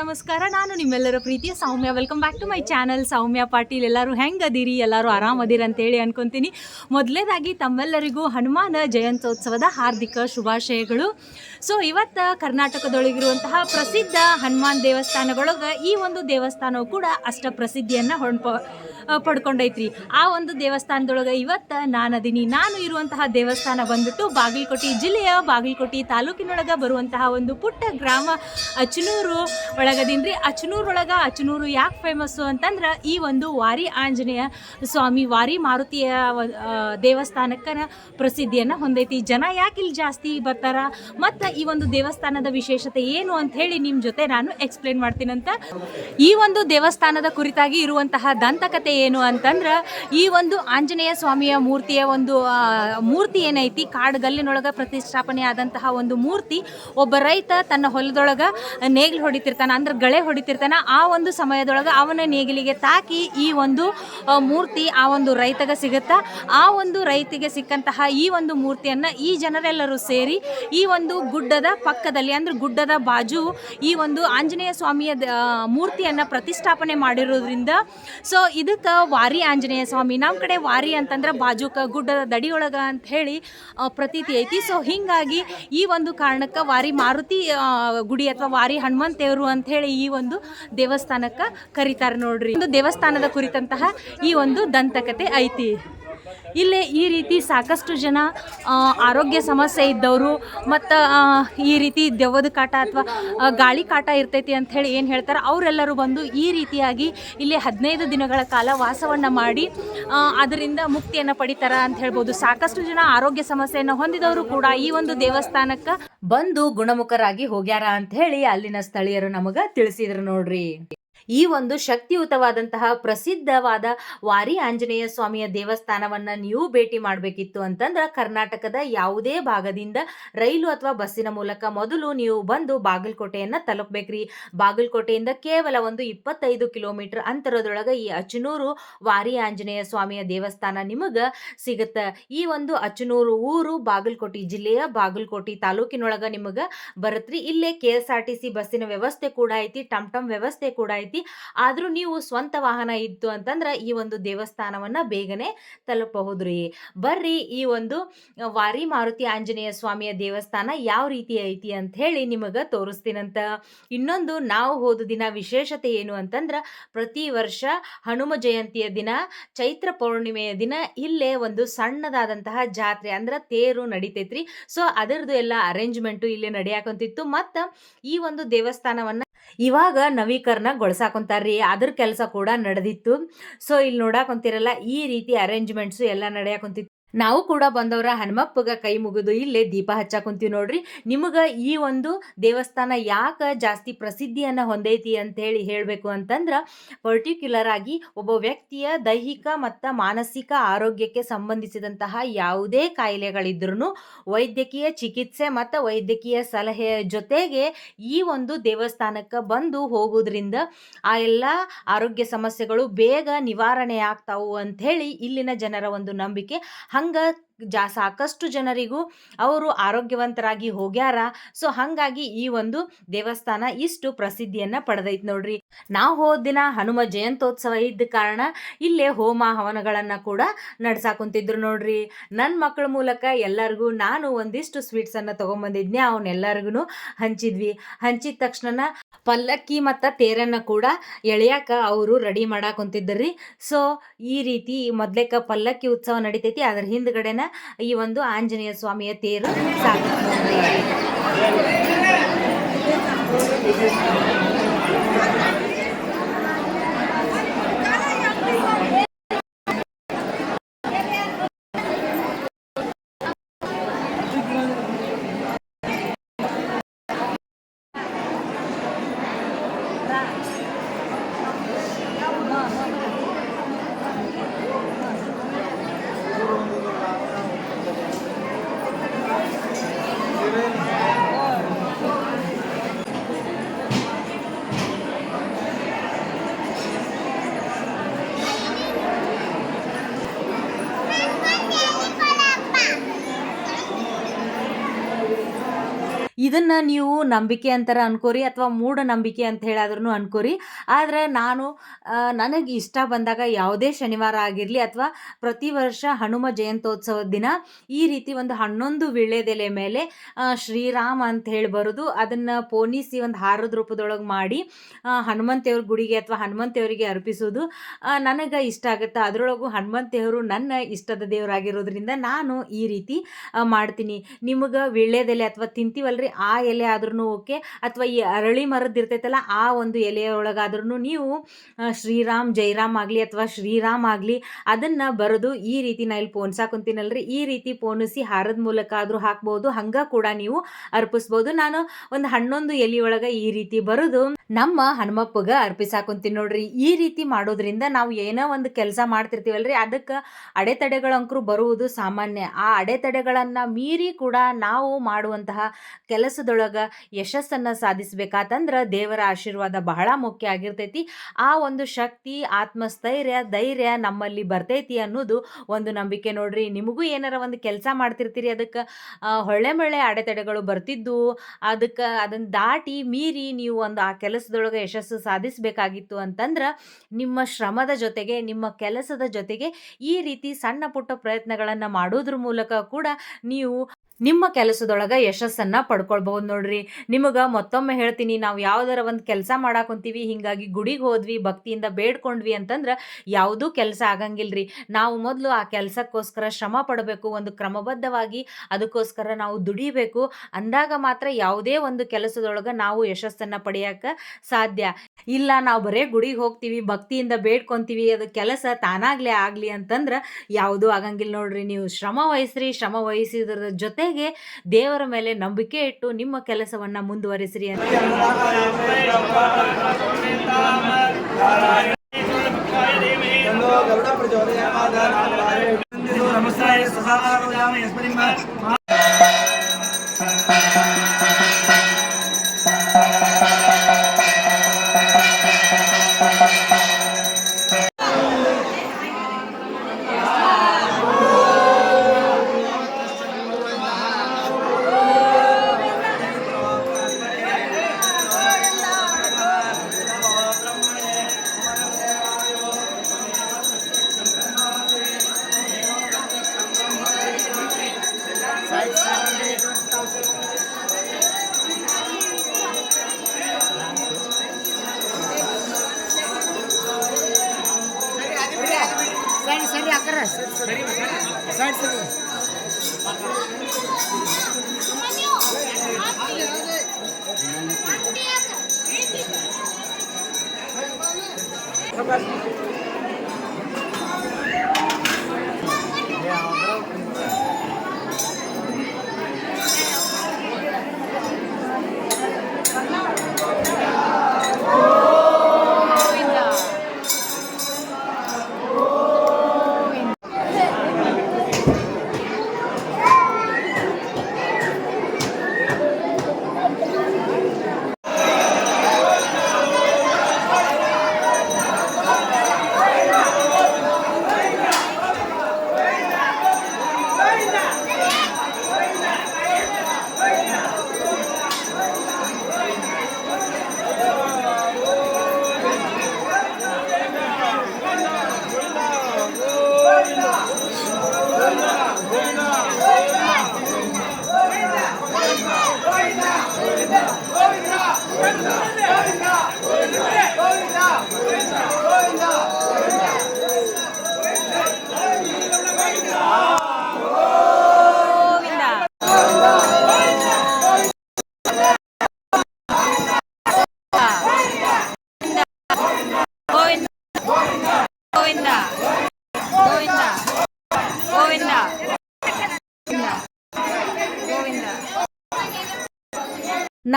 ನಮಸ್ಕಾರ ನಾನು ನಿಮ್ಮೆಲ್ಲರ ಪ್ರೀತಿಯ Soumya. Welcome back to my channel Soumya Patil. ಎಲ್ಲರೂ ಹೆಂಗದಿರಿ ಎಲ್ಲರೂ ಆರಾಮದಿರಿ ಅಂತೇಳಿ ಅನ್ಕೊಂತೀನಿ. ಮೊದಲೇದಾಗಿ ತಮ್ಮೆಲ್ಲರಿಗೂ ಹನುಮಾನ ಜಯಂತ್ಯೋತ್ಸವದ ಹಾರ್ದಿಕ ಶುಭಾಶಯಗಳು. ಸೊ ಇವತ್ತು ಕರ್ನಾಟಕದೊಳಗಿರುವಂತಹ ಪ್ರಸಿದ್ಧ ಹನುಮಾನ್ ದೇವಸ್ಥಾನಗಳೊಳಗೆ ಈ ಒಂದು ದೇವಸ್ಥಾನವು ಕೂಡ ಅಷ್ಟ ಪ್ರಸಿದ್ಧಿಯನ್ನು ಆ, ಪಡ್ಕೊಂಡೈತ್ರಿ. ಆ ಒಂದು ದೇವಸ್ಥಾನದೊಳಗೆ ಇವತ್ತು ನಾನು ಅದೀನಿ ನಾನು ಇರುವಂತಹ ದೇವಸ್ಥಾನ ಬಂದ್ಬಿಟ್ಟು ಬಾಗಲಕೋಟೆ ಜಿಲ್ಲೆಯ ಬಾಗಲಕೋಟೆ ತಾಲೂಕಿನೊಳಗೆ ಬರುವಂತಹ ಒಂದು ಪುಟ್ಟ ಗ್ರಾಮ ಅಚನೂರು ರೀ ಅಚನೂರು ಒಳಗ ಅಚನೂರು ಯಾಕೆ ಫೇಮಸ್ ಅಂತಂದ್ರ ಈ ಒಂದು ವಾರಿ ಆಂಜನೇಯ ಸ್ವಾಮಿ ವಾರಿ ಮಾರುತಿಯ ದೇವಸ್ಥಾನಕ್ಕ ಪ್ರಸಿದ್ಧಿಯನ್ನ ದೇವಸ್ಥಾನಕ್ಕೆ ಪ್ರಸಿದ್ಧಿಯನ್ನು ಹೊಂದೈತಿ. ಜನ ಯಾಕೆ ಇಲ್ಲಿ ಜಾಸ್ತಿ ಬರ್ತಾರ? ಮತ್ತ ಈ ಒಂದು ದೇವಸ್ಥಾನದ ವಿಶೇಷತೆ ಏನು ಅಂತ ಹೇಳಿ ನಿಮ್ಮ ಜೊತೆ ನಾನು ಎಕ್ಸ್ಪ್ಲೇನ್ ಮಾಡ್ತೀನಂತ. ಈ ಒಂದು ದೇವಸ್ಥಾನದ ಕುರಿತಾಗಿ ಇರುವಂತಹ ದಂತಕತೆ ಏನು ಅಂತಂದ್ರ ಈ ಒಂದು ಆಂಜನೇಯ ಸ್ವಾಮಿಯ ಮೂರ್ತಿಯ ಒಂದು ಮೂರ್ತಿ ಏನೈತಿ? ಕಾಡುಗಲ್ಲಿನೊಳಗೆ ಪ್ರತಿಷ್ಠಾಪನೆ ಆದಂತಹ ಒಂದು ಮೂರ್ತಿ ಒಬ್ಬ ರೈತ ತನ್ನ ಹೊಲದೊಳಗ ನೇಗ್ಲು ಹೊಡಿತಿರ್ತಾನ. ಅಂದ್ರೆ ಗಳೆ ಹೊಡಿತಿರ್ತಾನೆ. ಆ ಒಂದು ಸಮಯದೊಳಗೆ ಅವನ ನೇಗಿಲಿಗೆ ತಾಕಿ ಈ ಒಂದು ಮೂರ್ತಿ, ಆ ಒಂದು ರೈತಗೆ ಸಿಗುತ್ತಾ? ಆ ಒಂದು ರೈತಿಗೆ ಸಿಕ್ಕಂತಹ ಈ ಒಂದು ಮೂರ್ತಿಯನ್ನು ಈ ಜನರೆಲ್ಲರೂ ಸೇರಿ ಈ ಒಂದು ಗುಡ್ಡದ ಪಕ್ಕದಲ್ಲಿ, ಅಂದ್ರೆ ಗುಡ್ಡದ ಬಾಜು ಈ ಒಂದು ಆಂಜನೇಯ ಸ್ವಾಮಿಯ ಮೂರ್ತಿಯನ್ನ ಪ್ರತಿಷ್ಠಾಪನೆ ಮಾಡಿರೋದ್ರಿಂದ, ಸೊ ಇದಕ್ಕೆ ವಾರಿ ಆಂಜನೇಯ ಸ್ವಾಮಿ. ನಮ್ಮ ಕಡೆ ವಾರಿ ಅಂತಂದ್ರೆ ಬಾಜುಕ ಗುಡ್ಡದ ದಡಿಯೊಳಗ ಅಂತ ಹೇಳಿ ಪ್ರತೀತಿ ಐತಿ. ಸೊ ಹಿಂಗಾಗಿ ಈ ಒಂದು ಕಾರಣಕ್ಕೆ ವಾರಿ ಮಾರುತಿ ಗುಡಿ ಅಥವಾ ವಾರಿ ಹನುಮಂತೇವರು ಅಂತ ಹೇಳಿ ಈ ಒಂದು ದೇವಸ್ಥಾನಕ್ಕೆ ಕರೀತಾರೆ ನೋಡ್ರಿ. ಒಂದು ದೇವಸ್ಥಾನದ ಕುರಿತಂತಹ ಈ ಒಂದು ದಂತಕತೆ ಐತಿ. ಇಲ್ಲೇ ಈ ರೀತಿ ಸಾಕಷ್ಟು ಜನ ಆರೋಗ್ಯ ಸಮಸ್ಯೆ ಇದ್ದವರು, ಮತ್ತು ಈ ರೀತಿ ದೆವ್ವದ ಕಾಟ ಅಥವಾ ಗಾಳಿ ಕಾಟ ಇರ್ತೈತಿ ಅಂಥೇಳಿ ಏನು ಹೇಳ್ತಾರೆ, ಅವರೆಲ್ಲರೂ ಬಂದು ಈ ರೀತಿಯಾಗಿ ಇಲ್ಲಿ ಹದಿನೈದು ದಿನಗಳ ಕಾಲ ವಾಸವನ್ನು ಮಾಡಿ ಅದರಿಂದ ಮುಕ್ತಿಯನ್ನು ಪಡಿತಾರ ಅಂತ ಹೇಳ್ಬೋದು. ಸಾಕಷ್ಟು ಜನ ಆರೋಗ್ಯ ಸಮಸ್ಯೆಯನ್ನು ಹೊಂದಿದವರು ಕೂಡ ಈ ಒಂದು ದೇವಸ್ಥಾನಕ್ಕೆ ಬಂದು ಗುಣಮುಖರಾಗಿ ಹೋಗ್ಯಾರ ಅಂತ ಹೇಳಿ ಅಲ್ಲಿನ ಸ್ಥಳೀಯರು ನಮಗೆ ತಿಳಿಸಿದ್ರು ನೋಡ್ರಿ. ಈ ಒಂದು ಶಕ್ತಿಯುತವಾದಂತಹ ಪ್ರಸಿದ್ಧವಾದ ವಾರಿ ಆಂಜನೇಯ ಸ್ವಾಮಿಯ ದೇವಸ್ಥಾನವನ್ನ ನೀವು ಭೇಟಿ ಮಾಡಬೇಕಿತ್ತು ಅಂತಂದ್ರೆ ಕರ್ನಾಟಕದ ಯಾವುದೇ ಭಾಗದಿಂದ ರೈಲು ಅಥವಾ ಬಸ್ಸಿನ ಮೂಲಕ ಮೊದಲು ನೀವು ಬಂದು ಬಾಗಲಕೋಟೆಯನ್ನ ತಲುಪಬೇಕ್ರಿ. ಬಾಗಲಕೋಟೆಯಿಂದ ಕೇವಲ ಒಂದು ಇಪ್ಪತ್ತೈದು ಕಿಲೋಮೀಟರ್ ಅಂತರದೊಳಗೆ ಈ ಅಚನೂರು ವಾರಿ ಆಂಜನೇಯ ಸ್ವಾಮಿಯ ದೇವಸ್ಥಾನ ನಿಮಗೆ ಸಿಗುತ್ತೆ. ಈ ಒಂದು ಅಚನೂರು ಊರು ಬಾಗಲಕೋಟೆ ಜಿಲ್ಲೆಯ ಬಾಗಲಕೋಟೆ ತಾಲೂಕಿನೊಳಗ ನಿಮಗೆ ಬರುತ್ತ್ರಿ ಇಲ್ಲೇ ಕೆ ಆರ್ ಟಿ ಸಿ ಬಸ್ಸಿನ ವ್ಯವಸ್ಥೆ ಕೂಡ ಐತಿ, ಟಮ್ ಟಮ್ ವ್ಯವಸ್ಥೆ ಕೂಡ ಐತಿ. ಆದರೂ ನೀವು ಸ್ವಂತ ವಾಹನ ಇತ್ತು ಅಂತಂದ್ರೆ ಈ ಒಂದು ದೇವಸ್ಥಾನವನ್ನ ಬೇಗನೆ ತಲುಪಬಹುದ್ರಿ. ಬರ್ರಿ, ಈ ಒಂದು ವಾರಿ ಮಾರುತಿ ಆಂಜನೇಯ ಸ್ವಾಮಿಯ ದೇವಸ್ಥಾನ ಯಾವ ರೀತಿ ಐತಿ ಅಂತ ಹೇಳಿ ನಿಮಗೆ ತೋರಿಸ್ತೀನಂತ. ಇನ್ನೊಂದು ನಾವು ಹೋದ ದಿನ ವಿಶೇಷತೆ ಏನು ಅಂತಂದ್ರೆ ಪ್ರತಿ ವರ್ಷ ಹನುಮ ಜಯಂತಿಯ ದಿನ, ಚೈತ್ರ ಪೌರ್ಣಿಮೆಯ ದಿನ ಇಲ್ಲೇ ಒಂದು ಸಣ್ಣದಾದಂತಹ ಜಾತ್ರೆ ಅಂದ್ರೆ ತೇರು ನಡಿತೈತ್ರಿ. ಸೊ ಅದರದ್ದು ಎಲ್ಲ ಅರೇಂಜ್ಮೆಂಟು ಇಲ್ಲೇ ನಡೆಯಾಕಂತಿತ್ತು. ಮತ್ತು ಈ ಒಂದು ದೇವಸ್ಥಾನವನ್ನ ಇವಾಗ ನವೀಕರಣಗೊಳಿಸಾಕೊಂತಾರ್ರಿ ಅದ್ರ ಕೆಲಸ ಕೂಡ ನಡೆದಿತ್ತು. ಸೊ ಇಲ್ಲಿ ನೋಡಾಕೊಂತಿರಲ್ಲ ಈ ರೀತಿ ಅರೇಂಜ್ಮೆಂಟ್ಸು ಎಲ್ಲ ನಡೆಯಾಕೊಂತಿತ್ತು ನಾವು ಕೂಡ ಬಂದವರ ಹನುಮಪ್ಪಗ ಕೈ ಮುಗಿದು ಇಲ್ಲೇ ದೀಪ ಹಚ್ಚಾಕೊಂತೀವಿ ನೋಡ್ರಿ. ನಿಮಗೆ ಈ ಒಂದು ದೇವಸ್ಥಾನ ಯಾಕೆ ಜಾಸ್ತಿ ಪ್ರಸಿದ್ಧಿಯನ್ನು ಹೊಂದೈತಿ ಅಂತ ಹೇಳಿ ಹೇಳಬೇಕು ಅಂತಂದ್ರೆ ಪರ್ಟಿಕ್ಯುಲರ್ ಆಗಿ ಒಬ್ಬ ವ್ಯಕ್ತಿಯ ದೈಹಿಕ ಮತ್ತು ಮಾನಸಿಕ ಆರೋಗ್ಯಕ್ಕೆ ಸಂಬಂಧಿಸಿದಂತಹ ಯಾವುದೇ ಕಾಯಿಲೆಗಳಿದ್ರೂ ವೈದ್ಯಕೀಯ ಚಿಕಿತ್ಸೆ ಮತ್ತು ವೈದ್ಯಕೀಯ ಸಲಹೆಯ ಜೊತೆಗೆ ಈ ಒಂದು ದೇವಸ್ಥಾನಕ್ಕೆ ಬಂದು ಹೋಗೋದ್ರಿಂದ ಆ ಎಲ್ಲ ಆರೋಗ್ಯ ಸಮಸ್ಯೆಗಳು ಬೇಗ ನಿವಾರಣೆ ಆಗ್ತಾವು ಅಂಥೇಳಿ ಇಲ್ಲಿನ ಜನರ ಒಂದು ನಂಬಿಕೆ. ಹಂಗೆ ಜಾ, ಸಾಕಷ್ಟು ಜನರಿಗೂ ಅವರು ಆರೋಗ್ಯವಂತರಾಗಿ ಹೋಗ್ಯಾರ. ಸೊ, ಹಾಗಾಗಿ ಈ ಒಂದು ದೇವಸ್ಥಾನ ಇಷ್ಟು ಪ್ರಸಿದ್ಧಿಯನ್ನ ಪಡೆದೈತೆ ನೋಡ್ರಿ. ನಾವು ಹೋದ ದಿನ ಹನುಮ ಜಯಂತೋತ್ಸವ ಇದ್ದ ಕಾರಣ ಇಲ್ಲೇ ಹೋಮ ಹವನಗಳನ್ನ ಕೂಡ ನಡ್ಸಾಕೊಂತಿದ್ರು ನೋಡ್ರಿ. ನನ್ನ ಮಕ್ಕಳ ಮೂಲಕ ಎಲ್ಲರಿಗೂ ನಾನು ಒಂದಿಷ್ಟು ಸ್ವೀಟ್ಸನ್ನು ತೊಗೊಂಬಂದಿದ್ನೆ ಅವನ್ನೆಲ್ಲರಿಗೂ ಹಂಚಿದ್ವಿ. ಹಂಚಿದ ತಕ್ಷಣ ಪಲ್ಲಕ್ಕಿ ಮತ್ತು ತೇರನ್ನ ಕೂಡ ಎಳೆಯಾಕ ಅವರು ರೆಡಿ ಮಾಡಾಕೊಂತಿದ್ದರ್ರಿ ಸೊ, ಈ ರೀತಿ ಮೊದ್ಲೇಕ ಪಲ್ಲಕ್ಕಿ ಉತ್ಸವ ನಡಿತೈತಿ, ಅದ್ರ ಹಿಂದ್ಗಡೆನ ಈ ಒಂದು ಆಂಜನೇಯ ಸ್ವಾಮಿಯ ತೇರು ಸಾಗುತ್ತೆ ಇದನ್ನು ನೀವು ನಂಬಿಕೆ ಅಂತಾರ ಅನ್ಕೋರಿ ಅಥವಾ ಮೂಢನಂಬಿಕೆ ಅಂತ ಹೇಳಾದ್ರೂ ಅನ್ಕೋರಿ. ಆದರೆ ನಾನು ನನಗೆ ಇಷ್ಟ ಬಂದಾಗ ಯಾವುದೇ ಶನಿವಾರ ಆಗಿರಲಿ ಅಥವಾ ಪ್ರತಿ ವರ್ಷ ಹನುಮ ಜಯಂತ್ಯೋತ್ಸವದ ದಿನ ಈ ರೀತಿ ಒಂದು ಹನ್ನೊಂದು ವಿಳ್ಯದೆಲೆ ಮೇಲೆ ಶ್ರೀರಾಮ ಅಂತ ಹೇಳಿ ಬರೋದು ಅದನ್ನು ಪೋಣಿಸಿ ಒಂದು ಹಾರದ ರೂಪದೊಳಗೆ ಮಾಡಿ ಹನುಮಂತೇವ್ರ ಗುಡಿಗೆ ಅಥವಾ ಹನುಮಂತೇವರಿಗೆ ಅರ್ಪಿಸೋದು. ನನಗೆ ಇಷ್ಟ ಆಗುತ್ತೆ. ಅದರೊಳಗೂ ಹನುಮಂತೇವರು ನನ್ನ ಇಷ್ಟದ ದೇವರಾಗಿರೋದ್ರಿಂದ ನಾನು ಈ ರೀತಿ ಮಾಡ್ತೀನಿ. ನಿಮಗೆ ವೀಳ್ಯದೆಲೆ ಅಥವಾ ತಿಂತೀವಲ್ರಿ? ಆ ಎಲೆ ಆದ್ರೂ ಓಕೆ ಅಥವಾ ಈ ಅರಳಿ ಮರದ್ದು ಇರ್ತೈತಲ್ಲ ಆ ಒಂದು ಎಲೆಯೊಳಗಾದ್ರೂ ನೀವು ಶ್ರೀರಾಮ್ ಜೈರಾಮ್ ಆಗಲಿ ಅಥವಾ ಶ್ರೀರಾಮ್ ಆಗಲಿ ಅದನ್ನು ಬರೆದು ಈ ರೀತಿ ನಾ ಇಲ್ಲಿ ಪೋನ್ಸಾಕ್ ಕುಂತೀನಲ್ರಿ ಈ ರೀತಿ ಪೋಣಿಸಿ ಹಾರದ ಮೂಲಕ ಆದರೂ ಹಾಕ್ಬೋದು, ಹಂಗೆ ಕೂಡ ನೀವು ಅರ್ಪಿಸ್ಬೋದು. ನಾನು ಒಂದು ಹನ್ನೊಂದು ಎಲೆಯೊಳಗೆ ಈ ರೀತಿ ಬರೆದು ನಮ್ಮ ಹನುಮಪ್ಪಗ ಅರ್ಪಿಸಾಕೊಂತೀನಿ ನೋಡ್ರಿ. ಈ ರೀತಿ ಮಾಡೋದ್ರಿಂದ ನಾವು ಏನೋ ಒಂದು ಕೆಲಸ ಮಾಡ್ತಿರ್ತೀವಲ್ರಿ. ಅದಕ್ಕೆ ಅಡೆತಡೆಗಳಂಕರು ಬರುವುದು ಸಾಮಾನ್ಯ. ಆ ಅಡೆತಡೆಗಳನ್ನು ಮೀರಿ ಕೂಡ ನಾವು ಮಾಡುವಂತಹ ಕೆಲಸದೊಳಗೆ ಯಶಸ್ಸನ್ನು ಸಾಧಿಸಬೇಕಾತಂದ್ರ ದೇವರ ಆಶೀರ್ವಾದ ಬಹಳ ಮುಖ್ಯ ಆಗಿರ್ತೈತಿ. ಆ ಒಂದು ಶಕ್ತಿ, ಆತ್ಮಸ್ಥೈರ್ಯ, ಧೈರ್ಯ ನಮ್ಮಲ್ಲಿ ಬರ್ತೈತಿ ಅನ್ನೋದು ಒಂದು ನಂಬಿಕೆ ನೋಡ್ರಿ. ನಿಮಗೂ ಏನಾರ ಒಂದು ಕೆಲಸ ಮಾಡ್ತಿರ್ತೀರಿ ಅದಕ್ಕೆ ಹೊಳ್ಳೆ ಮೊಳೆ ಅಡೆತಡೆಗಳು ಬರ್ತಿದ್ದು, ಅದಕ್ಕೆ ಅದನ್ನು ದಾಟಿ ಮೀರಿ ನೀವು ಒಂದು ಆ ಕೆಲಸದೊಳಗೆ ಯಶಸ್ಸು ಸಾಧಿಸಬೇಕಾಗಿತ್ತು ಅಂತಂದ್ರೆ ನಿಮ್ಮ ಶ್ರಮದ ಜೊತೆಗೆ, ನಿಮ್ಮ ಕೆಲಸದ ಜೊತೆಗೆ ಈ ರೀತಿ ಸಣ್ಣ ಪುಟ್ಟ ಪ್ರಯತ್ನಗಳನ್ನು ಮಾಡೋದ್ರ ಮೂಲಕ ಕೂಡ ನೀವು ನಿಮ್ಮ ಕೆಲಸದೊಳಗೆ ಯಶಸ್ಸನ್ನು ಪಡ್ಕೊಳ್ಬಹುದು ನೋಡ್ರಿ. ನಿಮಗೆ ಮತ್ತೊಮ್ಮೆ ಹೇಳ್ತೀನಿ, ನಾವು ಯಾವ್ದಾರ ಒಂದು ಕೆಲಸ ಮಾಡಾಕೊಂತೀವಿ ಹಿಂಗಾಗಿ ಗುಡಿಗೆ ಹೋದ್ವಿ, ಭಕ್ತಿಯಿಂದ ಬೇಡ್ಕೊಂಡ್ವಿ ಅಂತಂದ್ರೆ ಯಾವುದೂ ಕೆಲಸ ಆಗಂಗಿಲ್ರಿ. ನಾವು ಮೊದಲು ಆ ಕೆಲಸಕ್ಕೋಸ್ಕರ ಶ್ರಮ ಪಡಬೇಕು, ಒಂದು ಕ್ರಮಬದ್ಧವಾಗಿ ಅದಕ್ಕೋಸ್ಕರ ನಾವು ದುಡಿಬೇಕು. ಅಂದಾಗ ಮಾತ್ರ ಯಾವುದೇ ಒಂದು ಕೆಲಸದೊಳಗೆ ನಾವು ಯಶಸ್ಸನ್ನು ಪಡೆಯಕ್ಕೆ ಸಾಧ್ಯ. ಇಲ್ಲ ನಾವು ಬರೇ ಗುಡಿಗೆ ಹೋಗ್ತೀವಿ, ಭಕ್ತಿಯಿಂದ ಬೇಡ್ಕೊಂತೀವಿ, ಅದು ಕೆಲಸ ತಾನಾಗ್ಲೇ ಆಗಲಿ ಅಂತಂದ್ರೆ ಯಾವುದೂ ಆಗಂಗಿಲ್ಲ ನೋಡ್ರಿ. ನೀವು ಶ್ರಮ ವಹಿಸ್ರಿ, ಶ್ರಮ ವಹಿಸಿದ್ರ ಜೊತೆಗೆ ದೇವರ ಮೇಲೆ ನಂಬಿಕೆ ಇಟ್ಟು ನಿಮ್ಮ ಕೆಲಸವನ್ನ ಮುಂದುವರಿಸ್ರಿ ಅಂತ. સાઠ સેકન્ડ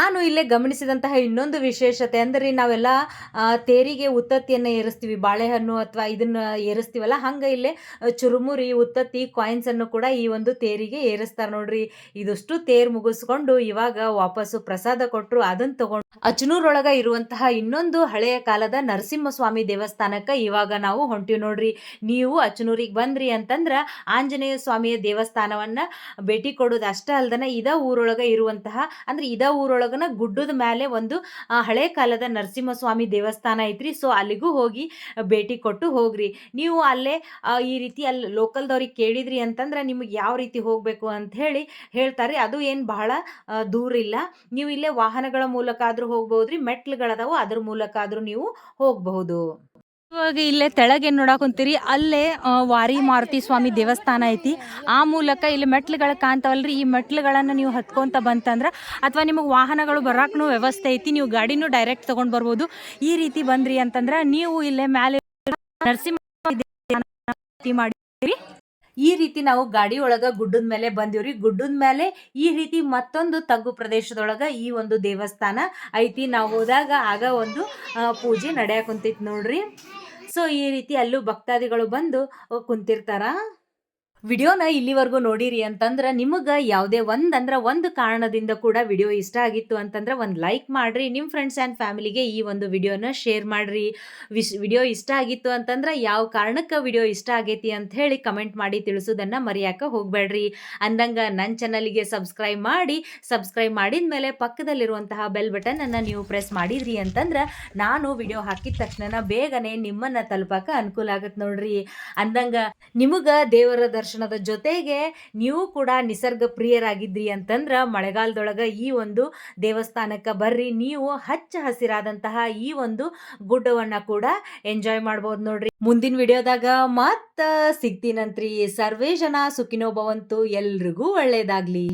ನಾನು ಇಲ್ಲೇ ಗಮನಿಸಿದಂತಹ ಇನ್ನೊಂದು ವಿಶೇಷತೆ ಅಂದರೆ ನಾವೆಲ್ಲ ತೇರಿಗೆ ಉತ್ತತ್ತಿಯನ್ನು ಏರಿಸ್ತೀವಿ, ಬಾಳೆಹಣ್ಣು ಅಥವಾ ಇದನ್ನು ಏರಿಸ್ತೀವಲ್ಲ, ಹಂಗೆ ಇಲ್ಲೇ ಚುರುಮುರಿ, ಉತ್ತತ್ತಿ ಕಾಯಿನ್ಸನ್ನು ಕೂಡ ಈ ಒಂದು ತೇರಿಗೆ ಏರಿಸ್ತಾರೆ ನೋಡ್ರಿ. ಇದಷ್ಟು ತೇರು ಮುಗಿಸ್ಕೊಂಡು ಇವಾಗ ವಾಪಸ್ಸು ಪ್ರಸಾದ ಕೊಟ್ಟರು ಅದನ್ನು ತಗೊಂಡು ಅಚನೂರೊಳಗೆ ಇರುವಂತಹ ಇನ್ನೊಂದು ಹಳೆಯ ಕಾಲದ ನರಸಿಂಹಸ್ವಾಮಿ ದೇವಸ್ಥಾನಕ್ಕೆ ಇವಾಗ ನಾವು ಹೊಂಟಿವಿ ನೋಡ್ರಿ. ನೀವು ಅಚನೂರಿಗೆ ಬಂದ್ರಿ ಅಂತಂದ್ರೆ ಆಂಜನೇಯ ಸ್ವಾಮಿಯ ದೇವಸ್ಥಾನವನ್ನು ಭೇಟಿ ಕೊಡೋದು ಅಷ್ಟೇ ಅಲ್ದನ ಇದ ಊರೊಳಗೆ ಇರುವಂತಹ, ಅಂದ್ರೆ ಇದ ಊರೊಳಗನ ಗುಡ್ಡದ ಮೇಲೆ ಒಂದು ಹಳೆ ಕಾಲದ ನರಸಿಂಹಸ್ವಾಮಿ ದೇವಸ್ಥಾನ ಐತ್ರಿ. ಸೊ, ಅಲ್ಲಿಗೂ ಹೋಗಿ ಭೇಟಿ ಕೊಟ್ಟು ಹೋಗ್ರಿ. ನೀವು ಅಲ್ಲೇ ಈ ರೀತಿ ಅಲ್ಲಿ ಲೋಕಲ್ದವ್ರಿಗೆ ಕೇಳಿದ್ರಿ ಅಂತಂದ್ರೆ ನಿಮಗೆ ಯಾವ ರೀತಿ ಹೋಗಬೇಕು ಅಂತ ಹೇಳಿ ಹೇಳ್ತಾರೆ. ಅದು ಏನು ಬಹಳ ದೂರ ಇಲ್ಲ. ನೀವು ಇಲ್ಲೇ ವಾಹನಗಳ ಮೂಲಕ ಆದರೂ ಹೋಗ್ಬೋದ್ರಿ. ಮೆಟ್ಲುಗಳದಾವು ಅದ್ರ ಮೂಲಕ ಆದರೂ ನೀವು ಹೋಗಬಹುದು. ಇವಾಗ ಇಲ್ಲೇ ತೆಳಗೆ ನೋಡಾಕೊಂತೀರಿ ಅಲ್ಲೇ ವಾರಿ ಮಾರುತಿ ಸ್ವಾಮಿ ದೇವಸ್ಥಾನ ಐತಿ. ಆ ಮೂಲಕ ಇಲ್ಲಿ ಮೆಟ್ಲುಗಳು ಕಾಣ್ತಾವಲ್ರಿ. ಈ ಮೆಟ್ಲುಗಳನ್ನು ನೀವು ಹತ್ಕೊಂತ ಬಂತಂದ್ರೆ ಅಥವಾ ನಿಮಗೆ ವಾಹನಗಳು ಬರಾಕ್ನು ವ್ಯವಸ್ಥೆ ಐತಿ. ನೀವು ಗಾಡಿನೂ ಡೈರೆಕ್ಟ್ ತೊಗೊಂಡು ಬರ್ಬೋದು. ಈ ರೀತಿ ಬಂದ್ರಿ ಅಂತಂದ್ರೆ ನೀವು ಇಲ್ಲೇ ಮ್ಯಾಲೆ ನರಸಿಂಹ ಮಾಡಿರಿ. ಈ ರೀತಿ ನಾವು ಗಾಡಿ ಒಳಗ ಗುಡ್ಡದ ಮೇಲೆ ಬಂದಿವ್ರಿ. ಗುಡ್ಡದ ಮೇಲೆ ಈ ರೀತಿ ಮತ್ತೊಂದು ತಗ್ಗು ಪ್ರದೇಶದೊಳಗ ಈ ಒಂದು ದೇವಸ್ಥಾನ ಐತಿ. ನಾವು ಹೋದಾಗ ಆಗ ಒಂದು ಪೂಜೆ ನಡೆಯಕ್ ಕುಂತೈತಿ ನೋಡ್ರಿ. ಸೊ ಈ ರೀತಿ ಅಲ್ಲೂ ಭಕ್ತಾದಿಗಳು ಬಂದು ಕುಂತಿರ್ತಾರ? ವಿಡಿಯೋನ ಇಲ್ಲಿವರೆಗೂ ನೋಡಿರಿ ಅಂತಂದ್ರೆ ನಿಮಗೆ ಯಾವುದೇ ಒಂದು ಅಂದ್ರೆ ಒಂದು ಕಾರಣದಿಂದ ಕೂಡ ವಿಡಿಯೋ ಇಷ್ಟ ಆಗಿತ್ತು ಅಂತಂದ್ರೆ ಒಂದು ಲೈಕ್ ಮಾಡ್ರಿ. ನಿಮ್ಮ ಫ್ರೆಂಡ್ಸ್ ಆ್ಯಂಡ್ ಫ್ಯಾಮಿಲಿಗೆ ಈ ಒಂದು ವಿಡಿಯೋನ ಶೇರ್ ಮಾಡ್ರಿ. ವಿಶ್ ವಿಡಿಯೋ ಇಷ್ಟ ಆಗಿತ್ತು ಅಂತಂದ್ರೆ ಯಾವ ಕಾರಣಕ್ಕೆ ವಿಡಿಯೋ ಇಷ್ಟ ಆಗೈತಿ ಅಂತ ಹೇಳಿ ಕಮೆಂಟ್ ಮಾಡಿ ತಿಳಿಸೋದನ್ನು ಮರೆಯಾಕ ಹೋಗಬೇಡ್ರಿ. ಅಂದಂಗೆ ನನ್ನ ಚಾನಲ್ಗೆ ಸಬ್ಸ್ಕ್ರೈಬ್ ಮಾಡಿ ಸಬ್ಸ್ಕ್ರೈಬ್ ಮಾಡಿದ ಮೇಲೆ ಪಕ್ಕದಲ್ಲಿರುವಂತಹ ಬೆಲ್ ಬಟನನ್ನು ನೀವು ಪ್ರೆಸ್ ಮಾಡಿದ್ರಿ ಅಂತಂದ್ರೆ ನಾನು ವಿಡಿಯೋ ಹಾಕಿದ ತಕ್ಷಣ ಬೇಗನೆ ನಿಮ್ಮನ್ನು ತಲುಪಕ್ಕೆ ಅನುಕೂಲ ಆಗತ್ತೆ ನೋಡ್ರಿ. ಅಂದಂಗೆ ನಿಮಗೆ ದೇವರ ದರ್ಶನದ ಜೊತೆಗೆ ನೀವು ಕೂಡ ನಿಸರ್ಗ ಪ್ರಿಯರಾಗಿದ್ರಿ ಅಂತಂದ್ರೆ ಮಳೆಗಾಲದೊಳಗೆ ಈ ಒಂದು ದೇವಸ್ಥಾನಕ್ಕೆ ಬರ್ರಿ, ನೀವು ಹಚ್ಚ ಹಸಿರಾದಂತಹ ಈ ಒಂದು ಗುಡ್ಡವನ್ನು ಕೂಡ ಎಂಜಾಯ್ ಮಾಡ್ಬೋದು ನೋಡ್ರಿ. ಮುಂದಿನ ವಿಡಿಯೋದಾಗ ಮತ್ತೆ ಸಿಗ್ತೀನಂತ್ರಿ. ಸರ್ವೇ ಜನ ಸುಖಿನೋ ಭವಂತು ಎಲ್ರಿಗೂ ಒಳ್ಳೇದಾಗ್ಲಿ.